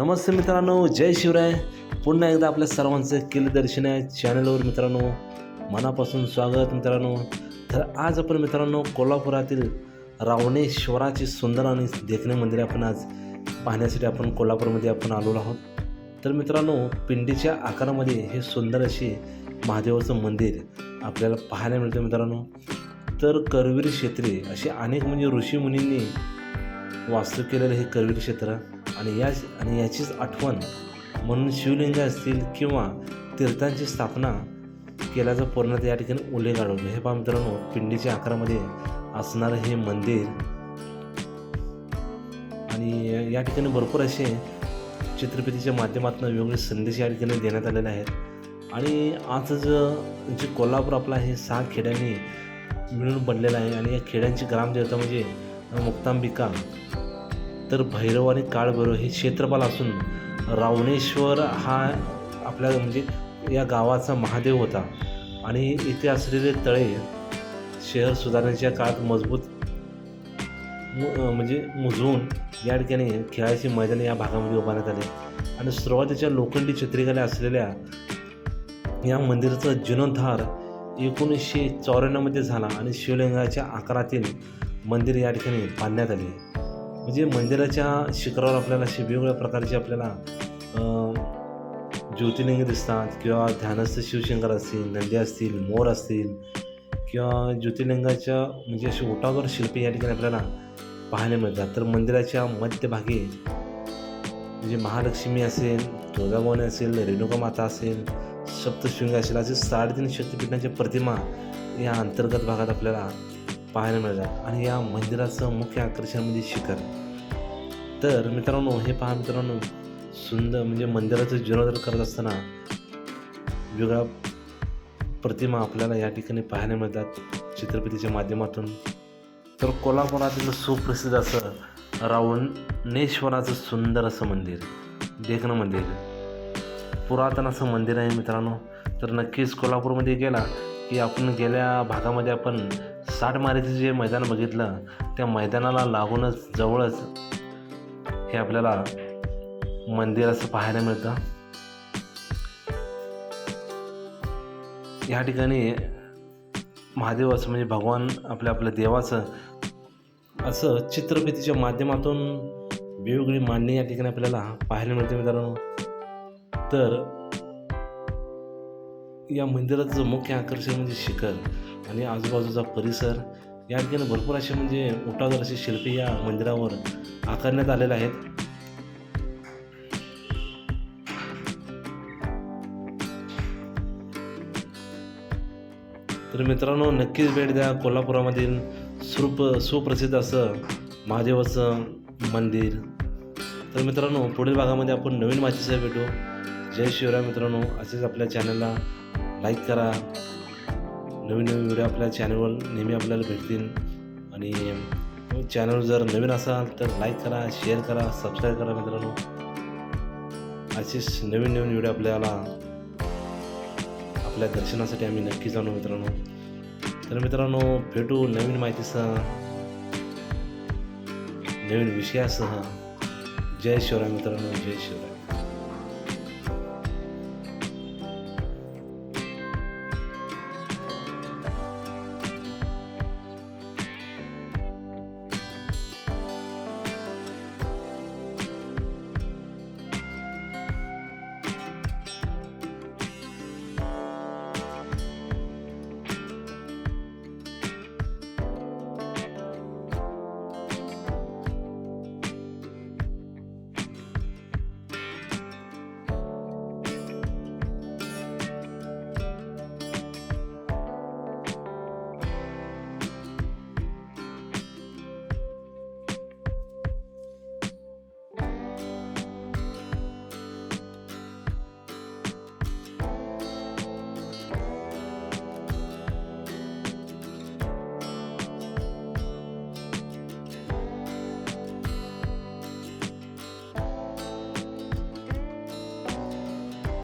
नमस्ते मित्रांनो जय शिवराय. पुन्हा एकदा आपल्या सर्वांचं केलं आहे चॅनलवर मित्रांनो. मनापासून स्वागत मित्रांनो. तर आज आपण मित्रांनो कोल्हापुरातील रावणेश्वराची सुंदर आणि देखणे मंदिर आपण आज पाहण्यासाठी आपण कोल्हापूरमध्ये आपण आलेलो आहोत. तर मित्रांनो पिंडीच्या आकारामध्ये हे सुंदर असे महादेवाचं मंदिर आपल्याला पाहायला मिळतं मित्रांनो. तर करवीर क्षेत्रे असे अनेक म्हणजे ऋषीमुनींनी वास्तू केलेलं हे करवीर क्षेत्र. आणि या आणि याचीच आठवण म्हणून शिवलिंग असतील किंवा तीर्थांची स्थापना केल्याचा पूर्ण या ठिकाणी उल्लेख आढळतो. हे पहा मित्रांनो पिंडीच्या आकारामध्ये असणारं हे मंदिर आणि या ठिकाणी भरपूर असे चित्रपतीच्या माध्यमातून वेगवेगळे संदेश या ठिकाणी देण्यात आलेले आहेत. आणि आज जे कोल्हापूर आपला हे सहा खेड्यांनी मिळून बनलेलं आहे आणि या खेड्यांची ग्रामदेवता म्हणजे मुक्तांबिका तर भैरव आणि काळभैरव हे क्षेत्रपाल असून रावणेश्वर हा आपल्या म्हणजे या गावाचा महादेव होता. आणि इथे असलेले तळे शहर सुधारण्याच्या काळात मजबूत मु- म्हणजे मुजवून या ठिकाणी खेळाची मैदाने या भागामध्ये उभारण्यात आले. आणि सुरुवातीच्या लोखंडी चित्रिकला असलेल्या या मंदिराचा जीर्णोद्धार एकोणीसशे चौऱ्याण्णवमध्ये झाला आणि शिवलिंगाच्या आकारातील मंदिर या ठिकाणी बांधण्यात आले. म्हणजे मंदिराच्या शिखरावर आपल्याला असे वेगवेगळ्या प्रकारचे आपल्याला ज्योतिर्लिंग दिसतात किंवा ध्यानस्थ शिवशंकर असतील नंदी असतील मोर असतील किंवा ज्योतिर्लिंगाच्या म्हणजे असे ओटावर शिल्पे या ठिकाणी आपल्याला पाहायला मिळतात. तर मंदिराच्या मध्यभागी म्हणजे महालक्ष्मी असेल तुळजाभवानी असेल रेणुका माता असेल सप्तशृंगी असेल असे साडेतीन शक्तिपीठांच्या प्रतिमा या अंतर्गत भागात आपल्याला पाहायला मिळतात. आणि या मंदिराचं मुख्य आकर्षण म्हणजे शिखर. तर मित्रांनो हे पहा मित्रांनो सुंदर म्हणजे मंदिराचं जीर्णोद्धार करत असताना वेगळ्या प्रतिमा आपल्याला या ठिकाणी पाहायला मिळतात चित्रपतीच्या माध्यमातून. तर कोल्हापुरातील सुप्रसिद्ध असं रावणेश्वराचं सुंदर असं मंदिर देखणं मंदिर. पुरातन असं मंदिर आहे मित्रांनो. तर नक्कीच कोल्हापूरमध्ये गेला की आपण गेल्या भागामध्ये आपण साठ मारीचं जे मैदान बघितलं त्या मैदानाला लागूनच जवळच हे आपल्याला मंदिर असं पाहायला मिळतं. या ठिकाणी महादेवाचं म्हणजे भगवान आपल्या आपल्या देवाचं असं चित्रफितीच्या माध्यमातून वेगवेगळी मांडणी या ठिकाणी आपल्याला पाहायला मिळते मित्रांनो. तर या मंदिराचं मुख्य आकर्षण म्हणजे शिखर आणि आजूबाजूचा परिसर. या ठिकाणी भरपूर असे म्हणजे उठावर असे शिल्पे या मंदिरावर आकारण्यात आलेले आहेत. तर मित्रांनो नक्कीच भेट द्या कोल्हापुरामधील सुप सुप्रसिद्ध असं महादेवाचं मंदिर. तर मित्रांनो पुढील भागामध्ये आपण नवीन माहितीसह भेटू. जय शिवराय मित्रांनो असेच आपल्या चॅनलला लाईक करा. नवीन नवीन व्हिडिओ आपल्या चॅनलवर नेहमी आपल्याला भेटतील. आणि चॅनल जर नवीन असाल तर लाईक करा शेअर करा सबस्क्राईब करा मित्रांनो. असेच नवीन नवीन व्हिडिओ आपल्याला आपल्या दर्शनासाठी आम्ही नक्की जाणू मित्रांनो. तर मित्रांनो भेटू नवीन माहितीसह नवीन विषयासह. जय शिवराय मित्रांनो जय शिवराय.